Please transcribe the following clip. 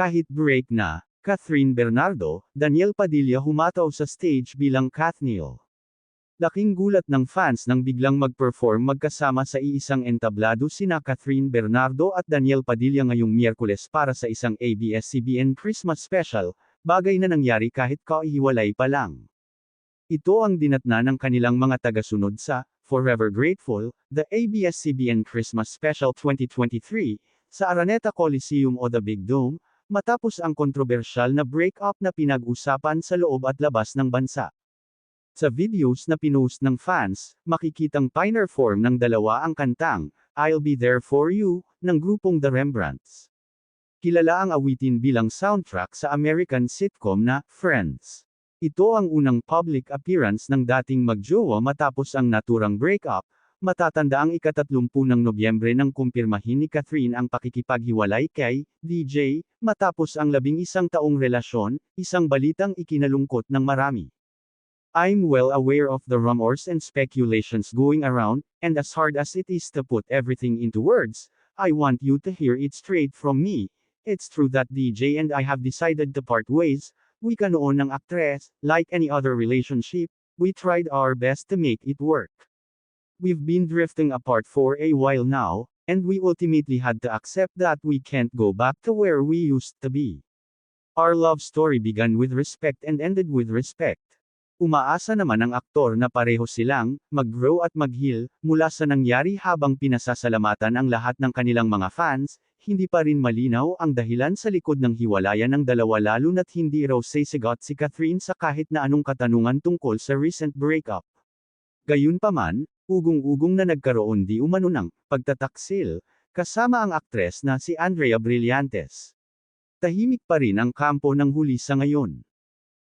Kahit break na, Catherine Bernardo, Daniel Padilla humataw sa stage bilang Kathniel. Laking gulat ng fans nang biglang mag-perform magkasama sa iisang entablado sina Catherine Bernardo at Daniel Padilla ngayong Miyerkules para sa isang ABS-CBN Christmas special, bagay na nangyari kahit kahiwalay pa lang. Ito ang dinatna ng kanilang mga tagasunod sa Forever Grateful, the ABS-CBN Christmas Special 2023, sa Araneta Coliseum o the Big Dome, matapos ang kontrobersyal na break-up na pinag-usapan sa loob at labas ng bansa. Sa videos na pinost ng fans, makikitang pioneer form ng dalawa ang kantang, I'll Be There For You, ng grupong The Rembrandts. Kilala ang awitin bilang soundtrack sa American sitcom na Friends. Ito ang unang public appearance ng dating magjowa matapos ang naturang breakup, matatanda ang ikatatlumpu ng Nobyembre nang kumpirmahin ni Catherine ang pakikipaghiwalay kay DJ, matapos ang labing isang taong relasyon, isang balitang ikinalungkot ng marami. I'm well aware of the rumors and speculations going around, and as hard as it is to put everything into words, I want you to hear it straight from me. It's true that DJ and I have decided to part ways, we ka noon ng actress, like any other relationship, we tried our best to make it work. We've been drifting apart for a while now, and we ultimately had to accept that we can't go back to where we used to be. Our love story began with respect and ended with respect. Umaasa naman ang aktor na pareho silang mag-grow at mag-heal mula sa nangyari habang pinasasalamatan ang lahat ng kanilang mga fans, hindi pa rin malinaw ang dahilan sa likod ng hiwalayan ng dalawa lalo na't hindi raw sisigot si Catherine sa kahit na anong katanungan tungkol sa recent breakup. Gayunpaman, ugong-ugong na nagkaroon di umano ng pagtataksil, kasama ang aktres na si Andrea Brillantes. Tahimik pa rin ang kampo ng huli sa ngayon.